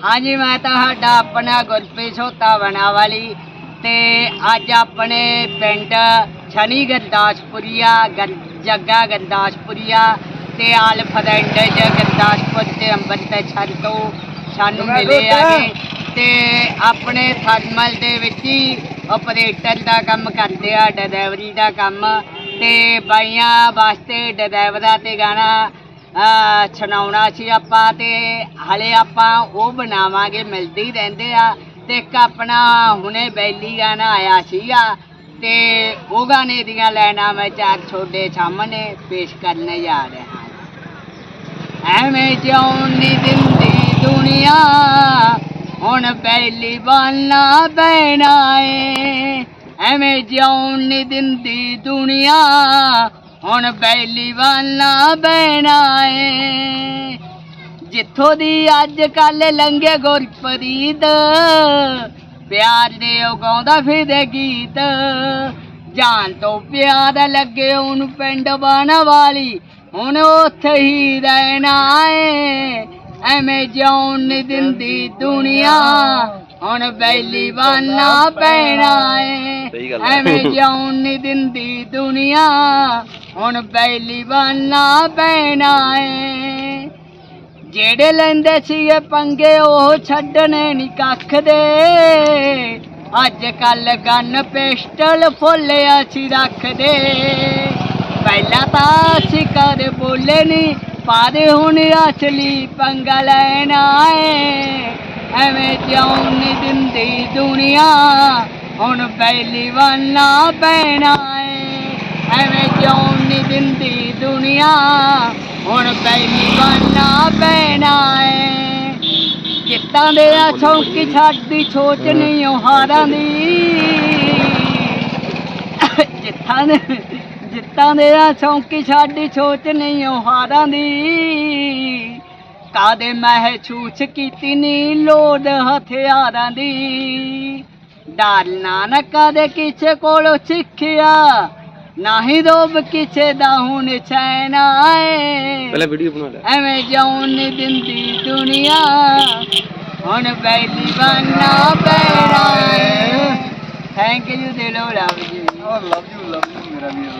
ਹਾਂਜੀ ਮੈਂ ਤੁਹਾਡਾ ਆਪਣਾ ਗੁਰਪ੍ਰੀਤ ਸੋਤਾ ਬਣਾ ਵਾਲੀ ਤੇ ਅੱਜ ਆਪਣੇ ਪਿੰਡ ਛਣੀ ਗਰਦਾਸਪੁਰੀਆ ਗਰ- ਜੱਗਾ ਗਰਦਾਸਪੁਰੀਆ ਤੇ ਆਲਫਰੈਂਡ ਜ ਗਰਦਾਸਪੁਰ ਤੇ ਅੰਮ੍ਰਿਤਸਰ ਤੋਂ ਸਾਨੂੰ ਮਿਲੇ ਆਗੇ ਤੇ ਆਪਣੇ ਥਰਮਲ ਦੇ ਵਿੱਚ ਹੀ ਆਪਰੇਟਰ ਦਾ ਕੰਮ ਕਰਦੇ ਆ ਡਰਾਈਵਰੀ ਦਾ ਕੰਮ ਤੇ ਬਾਈਆਂ ਵਾਸਤੇ ਡਰਾਈਵਰਾਂ ਤੇ ਗਾਣਾ ਅਹ ਸੀ ਆਪਾਂ ਤੇ ਹਲੇ ਆਪਾਂ ਉਹ ਬਣਾਵਾਂਗੇ, ਮਿਲਦੇ ਹੀ ਰਹਿੰਦੇ ਆ। ਤੇ ਇੱਕ ਆਪਣਾ ਹੁਣੇ ਬੈਲੀ ਗਾਣਾ ਆਇਆ ਸੀਗਾ ਤੇ ਉਹ ਗਾਣੇ ਦੀਆਂ ਲਾਈਨਾਂ ਮੈਂ ਚਾਰ ਛੋਡੇ ਸਾਹਮਣੇ ਪੇਸ਼ ਕਰਨ ਜਾ ਰਿਹਾ ਹਾਂ। ਐਵੇਂ ਜਿਉਂ ਨਹੀਂ ਦਿੰਦੀ ਦੁਨੀਆ, ਹੁਣ ਬੈਲੀ ਬਾਨਾ ਬੈਣਾ ਏ। ਐਵੇਂ ਜਿਉਣ ਨਹੀਂ ਦਿੰਦੀ ਦੁਨੀਆ ਹੁਣ ਬੈਲੀ ਬਾਨਾ ਬੈਣਾ ਏ। ਜਿੱਥੋਂ ਦੀ ਅੱਜ ਕੱਲ ਲੰਘੇ ਗੁਰਪ੍ਰੀਤ ਪਿਆਰ ਦੇ ਉਹ ਗਾਉਂਦਾ ਫਿਰਦੇ ਗੀਤ। ਜਾਨ ਤੋਂ ਪਿਆਰ ਲੱਗੇ ਉਹਨੂੰ ਪਿੰਡ ਬਣ ਵਾਲੀ ਹੁਣ ਉੱਥੇ ਹੀ ਰਹਿਣਾ ਏ। ਐਵੇਂ ਜਿਉਣ ਨਹੀਂ ਦਿੰਦੀ ਦੁਨੀਆ ਹੁਣ ਬੈਲੀ ਬਾਨਾ ਪੈਣਾ ਏ। ਐਵੇਂ ਜਿਉਣ ਨਹੀਂ ਦਿੰਦੀ ਦੁਨੀਆ ਹੁਣ ਬੈਲੀ ਬਾਨਾ ਪੈਣਾ ਏ। ਜਿਹੜੇ ਲੈਂਦੇ ਸੀਗੇ ਪੰਗੇ, ਉਹ ਛੱਡਣੇ ਨਹੀਂ ਕੱਖ ਦੇ। ਅੱਜ ਕੱਲ ਗਨ ਪਿਸਟਲ ਫੁੱਲ ਅਸੀਂ ਰੱਖਦੇ। ਪਹਿਲਾਂ ਤਾਂ ਅਸੀਂ ਕਦੇ ਬੋਲੇ ਨਹੀਂ ਪਰ ਹੁਣ ਅਸਲੀ ਪੰਗਾ ਲੈਣਾ ਏ ਐਵੇਂ ਜਿਉਣ ਨਹੀਂ ਦਿੰਦੀ ਦੁਨੀਆ, ਹੁਣ ਪਹਿਲੀ ਵਾਨਾ ਪੈਣਾ ਏ। ਐਵੇਂ ਜਿਉਣ ਦਿੰਦੀ ਦੁਨੀਆ ਹੁਣ ਪਹਿਲੀ ਵਾਨਾ ਪੈਣਾ ਏ। ਜਿੱਤਾਂ ਦੇ ਆ ਛੌਂਕੀ ਛੱਡਦੀ ਸੋਚ ਨਹੀਂ ਹਾਰਾਂ ਦੀ। ਜਿੱਤਾਂ ਦੇ ਜਿੱਤਾਂ ਦੇ ਆ ਛੌਂਕੀ ਛੱਡਦੀ ਸੋਚ ਨਹੀਂ ਹਾਰਾਂ ਦੀ। ਕਾਦੇ ਮਹਿਸੂਸ ਕੀਤੀ ਨੀ ਲੋੜ ਹਥਿਆਰਾਂ ਦੀ। ਡਰ ਨਾ ਨਾ ਕਦੇ ਕਿਸੇ ਕੋਲੋਂ ਸਿੱਖਿਆ। ਨਾਹੀ ਰੋਬ ਕਿਸੇ ਦਾ ਹੁਣ ਚੈਨਾ ਏ ਪਹਿਲਾਂ ਵੀਡੀਓ ਬਣਾ ਲੈ ਐਵੇਂ ਜਾਉਣ ਦਿੰਦੀ ਦੁਨੀਆ ਹੁਣ ਬੈਲੀ ਬਾਨਾ ਪੈਣਾ ਥੈਂਕ ਯੂ ਦੇ ਲੋ ਲਵ ਜੀ ਲਵ ਯੂ ਲਵ ਯੂ ਮੇਰਾ ਵੀਰ